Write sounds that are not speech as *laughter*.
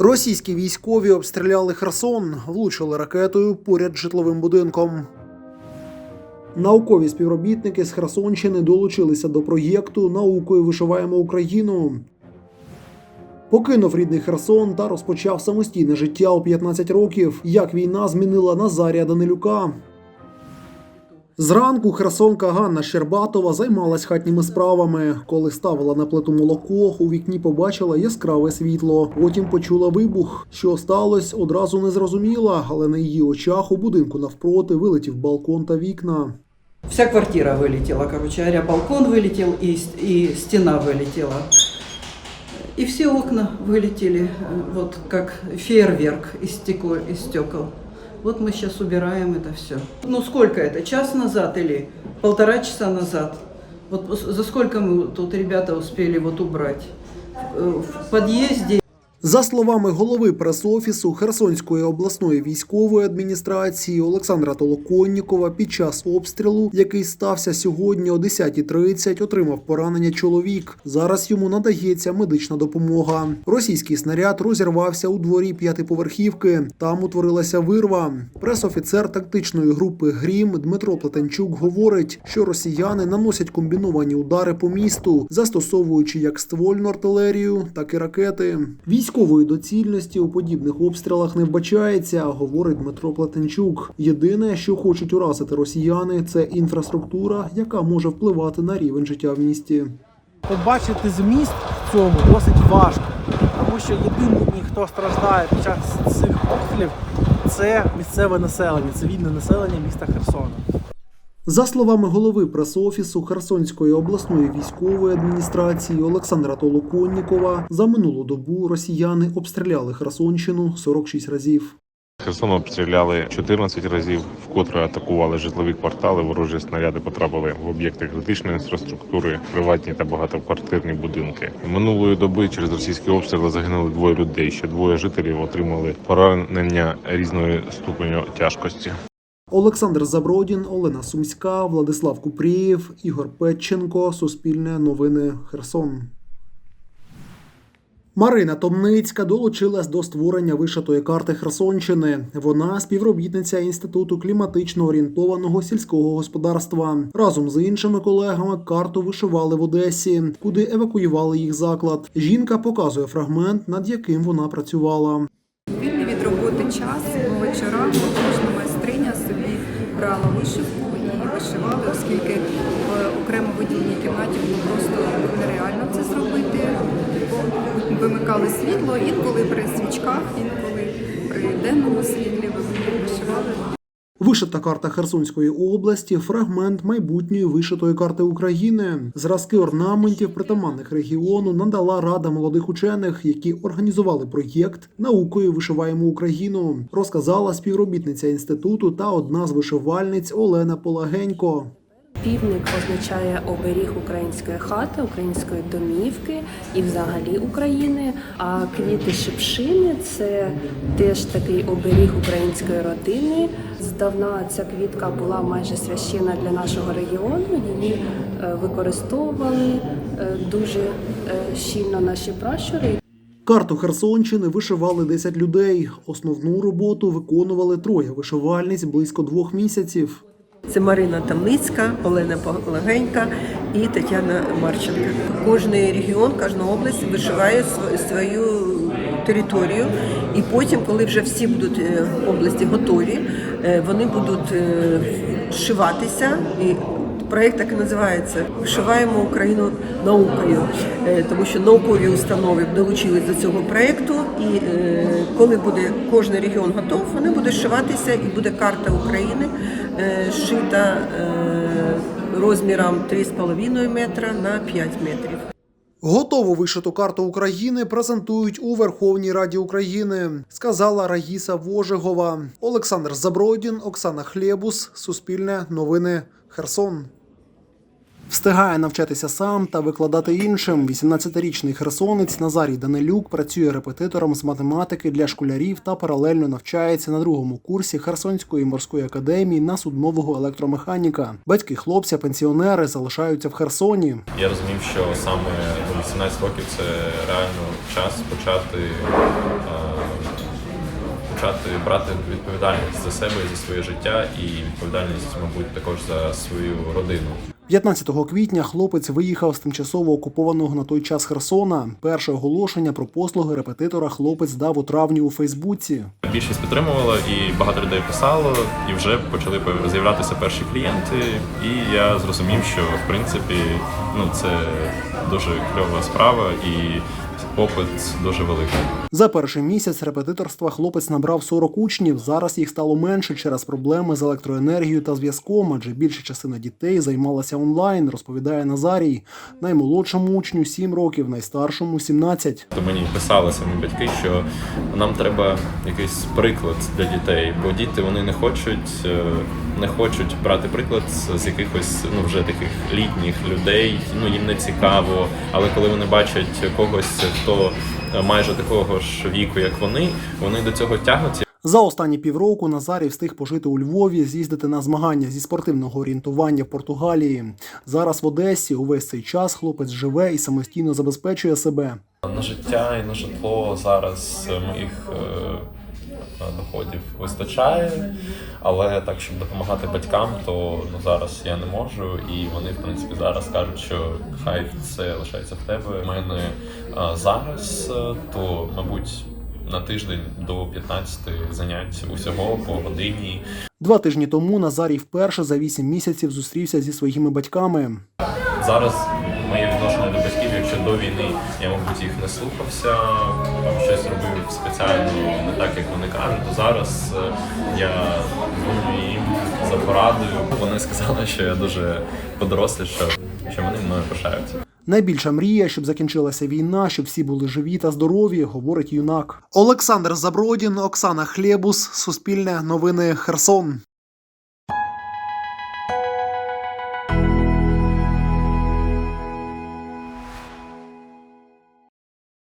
Російські військові обстріляли Херсон, влучили ракетою поряд житловим будинком. Наукові співробітники з Херсонщини долучилися до проєкту Наукою вишиваємо Україну. Покинув рідний Херсон та розпочав самостійне життя у 15 років. Як війна змінила Назарія Данилюка. Зранку херсонка Ганна Щербатова займалась хатніми справами. Коли ставила на плиту молоко, у вікні побачила яскраве світло. Потім почула вибух. Що сталося, одразу не зрозуміла, але на її очах у будинку навпроти вилетів балкон та вікна. Вся квартира вылетела, короче говоря, балкон вылетел и, с- и стена вылетела. И все окна вылетели, э, вот как фейерверк из, стекло, из стекол. Вот мы сейчас убираем это все. Ну сколько это? Час назад или полтора часа назад? Вот с- за сколько мы тут ребята успели вот убрать? Э, В подъезде за словами голови прес-офісу Херсонської обласної військової адміністрації Олександра Толоконнікова, під час обстрілу, який стався сьогодні о 10.30, отримав поранення чоловік. Зараз йому надається медична допомога. Російський снаряд розірвався у дворі п'ятиповерхівки. Там утворилася вирва. Прес-офіцер тактичної групи Грім Дмитро Плетенчук говорить, що росіяни наносять комбіновані удари по місту, застосовуючи як ствольну артилерію, так і ракети. Військової доцільності у подібних обстрілах не вбачається, говорить Дмитро Плетенчук. Єдине, що хочуть уразити росіяни, це інфраструктура, яка може впливати на рівень життя в місті. побачити зміст в цьому досить важко, тому що єдиний, хто страждає під час цих обстрілів, це місцеве населення, цивільне населення міста Херсона. За словами голови прес-офісу Херсонської обласної військової адміністрації Олександра Толоконнікова, за минулу добу росіяни обстріляли Херсонщину 46 разів. Херсон обстріляли 14 разів, вкотре атакували житлові квартали. Ворожі снаряди потрапили в об'єкти критичної інфраструктури, приватні та багатоквартирні будинки. Минулої доби через російські обстріли загинули двоє людей. Ще двоє жителів отримали поранення різної ступеню тяжкості. Олександр Забродін, Олена Сумська, Владислав Купрієв, Ігор Петченко. Суспільне новини Херсон. Марина Томницька долучилась до створення вишитої карти Херсонщини. Вона співробітниця інституту кліматично орієнтованого сільського господарства. Разом з іншими колегами карту вишивали в Одесі, куди евакуювали їх заклад. Жінка показує фрагмент, над яким вона працювала. Вільний від роботи час собі брала вишивку і вишивала, оскільки в окремо виділеній кімнаті було просто нереально це зробити. Вимикали світло інколи при свічках, інколи при денному світлі вишивали. Вишита карта Херсонської області фрагмент майбутньої вишитої карти України. Зразки орнаментів, притаманних регіону, надала рада молодих учених, які організували проєкт Наукою вишиваємо Україну. Розказала співробітниця інституту та одна з вишивальниць Олена Полагенько. Півник означає оберіг української хати, української домівки і взагалі України. А квіти шипшини це теж такий оберіг української родини. Здавна ця квітка була майже священна для нашого регіону. Її е, використовували е, дуже е, щільно наші пращури. Карту Херсонщини вишивали 10 людей. Основну роботу виконували троє вишивальниць близько двох місяців. Це Марина Тамницька, Олена Пологенька і Тетяна Марченка. Кожний регіон, кожна область вишиває свою територію, і потім, коли вже всі будуть е, області готові, е, вони будуть шиватися. вшиватися. І проєкт так і називається Вишиваємо Україну наукою, Е, тому що наукові установи долучились до цього проєкту, і е, коли буде кожен регіон готов, вони будуть вшиватися, і буде карта України е, шита розміром 3,5 метра на 5 метрів. Готову вишиту карту України презентують у Верховній Раді України, сказала Раїса Вожегова. Олександр Забродін, Оксана Хлєбус, Суспільне новини Херсон. Встигає навчатися сам та викладати іншим. 18-річний херсонець Назарій Данилюк працює репетитором з математики для школярів та паралельно навчається на другому курсі Херсонської морської академії на суднового електромеханіка. Батьки хлопця, пенсіонери, залишаються в Херсоні. Я розумів, що саме ну, 18 років це реально час почати, почати брати відповідальність за себе за своє життя, і відповідальність, мабуть, також за свою родину. 15 квітня хлопець виїхав з тимчасово окупованого на той час Херсона. Перше оголошення про послуги репетитора хлопець дав у травні у Фейсбуці. Більшість підтримувала, і багато людей писало, і вже почали з'являтися перші клієнти. І я зрозумів, що в принципі ну це дуже кльова справа і попит дуже великий. За перший місяць репетиторства хлопець набрав 40 учнів. Зараз їх стало менше через проблеми з електроенергією та зв'язком, адже більша частина дітей займалася онлайн, розповідає Назарій. Наймолодшому учню 7 років, найстаршому 17. То мені писали самі батьки, що нам треба якийсь приклад для дітей, бо діти вони не хочуть, е, не хочуть брати приклад з- з якихось ну вже таких літніх людей. Ну їм не цікаво. Але коли вони бачать когось, хто е, майже такого ж віку, як вони, вони до цього тягнуться. За останні півроку Назарій встиг пожити у Львові, з'їздити на змагання зі спортивного орієнтування в Португалії. Зараз в Одесі увесь цей час хлопець живе і самостійно забезпечує себе. На життя і на житло зараз моїх е, доходів вистачає, але так, щоб допомагати батькам, то ну зараз я не можу, і вони, в принципі, зараз кажуть, що хай це лишається в тебе. У мене е, зараз, е, то, мабуть, на тиждень до 15 занять усього по годині. Два тижні тому Назарій вперше за вісім місяців зустрівся зі своїми батьками. Зараз моє відношення до до війни я, мабуть, їх не слухався, там щось робив спеціально не так, як вони кажуть, то зараз е, я їм за порадою. Вони *laughs* сказали, що я дуже подорослішав, що вони мною пишаються. Найбільша мрія, щоб закінчилася війна, щоб всі були живі та здорові, говорить юнак. Олександр Забродін, Оксана Хлєбус, Суспільне новини Херсон.